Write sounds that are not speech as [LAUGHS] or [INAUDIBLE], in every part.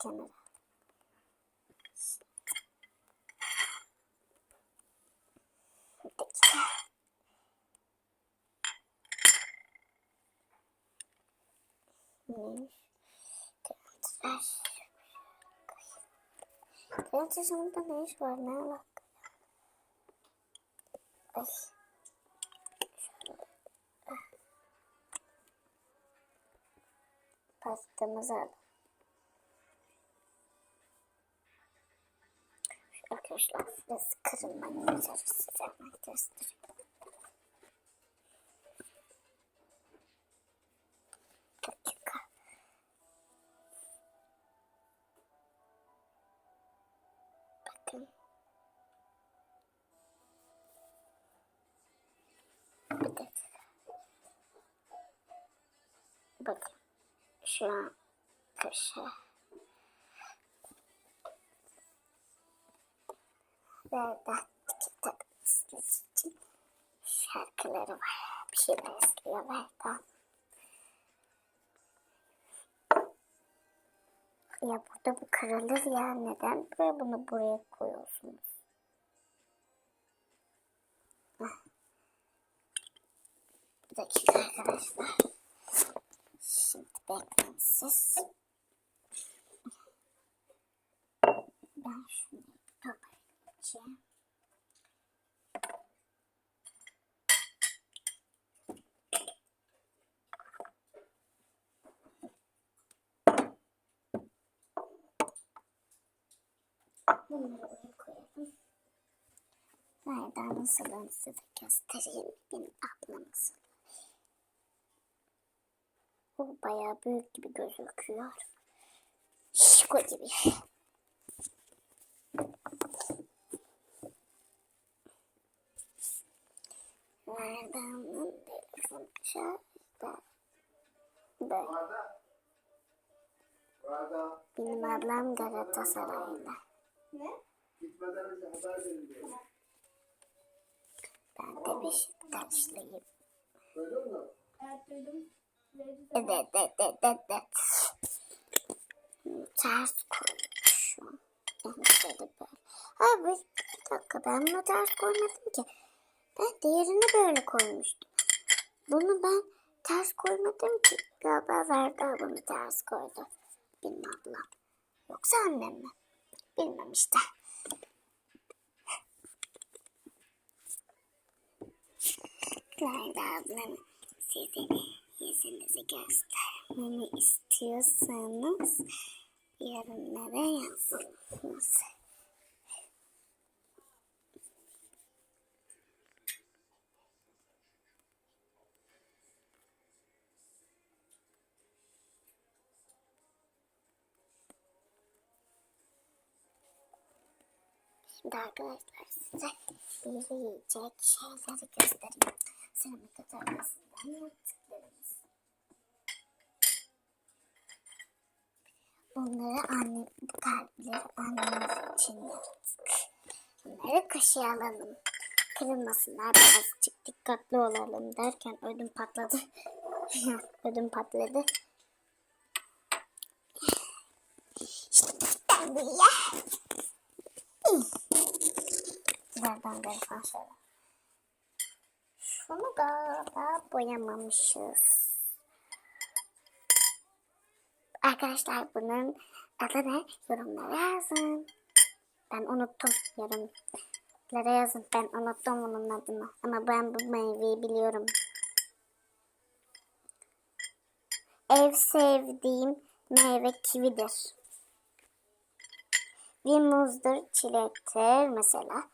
kenara. Dakika. Neymiş? Ne iş var? Ne alaka? Ay. Pastamızı alalım. Arkadaşlar burası kırılmanın üzeri size göstereyim. Bakın. Bir dakika. Bakın. Şu an köşe. Da kitap için şarkıları var. Bir şeyler istiyor Verda. Ya burada bu kırılır ya. Neden böyle bunu buraya koyuyorsunuz? Heh. Bir arkadaşlar. Şimdi bekleyin siz. Ben şunu toparlayacağım. Bunları oraya koyalım. Nereden nasıl size göstereyim. Benim ablamız. Bu bayağı büyük gibi gözüküyor. Şiko gibi. Nereden telefon şarjda. Böyle. Benim ablam Galatasaraylı. Ne? gitmeden önce haber verin diyor. Ben de Beşiktaşlıyım. Duydun mu? Evet duydum. Verdi. Evet, evet, evet, evet. Ters koymuşum. Enişte de böyle. Abi bir dakika ben bunu ters koymadım ki. Ben diğerini böyle koymuştum. Bunu ben ters koymadım ki. Galiba Verda bunu ters koydu. Benim ablam. Yoksa annem mi? Bilmem işte. Verda ablam sizin yüzünüzü göstermemi istiyorsanız yorumlara yazınız. Şimdi arkadaşlar size yiyecek şeyleri göstereyim. Seramik atölyesinden yaptıklarımız. Bunları anne, bu kalpleri annemiz için yaptık. Bunları kaşığa alalım. Kırılmasınlar birazcık dikkatli olalım derken ödüm patladı. [LAUGHS] ödüm patladı. Ben de ya. Nereden telefon şöyle. Şunu da daha boyamamışız. Arkadaşlar bunun adı ne? Yorumlara yazın. Ben unuttum yorumlara yazın. Ben unuttum bunun adını. Ama ben bu meyveyi biliyorum. Ev sevdiğim meyve kividir. Bir muzdur, çilektir mesela.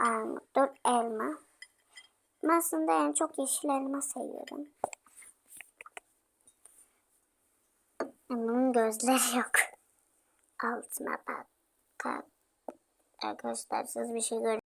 Armuttur, elma. Ben aslında en çok yeşil elma seviyorum. Bunun gözleri yok. Altıma bak. Arkadaşlar siz bir şey görüyorsunuz.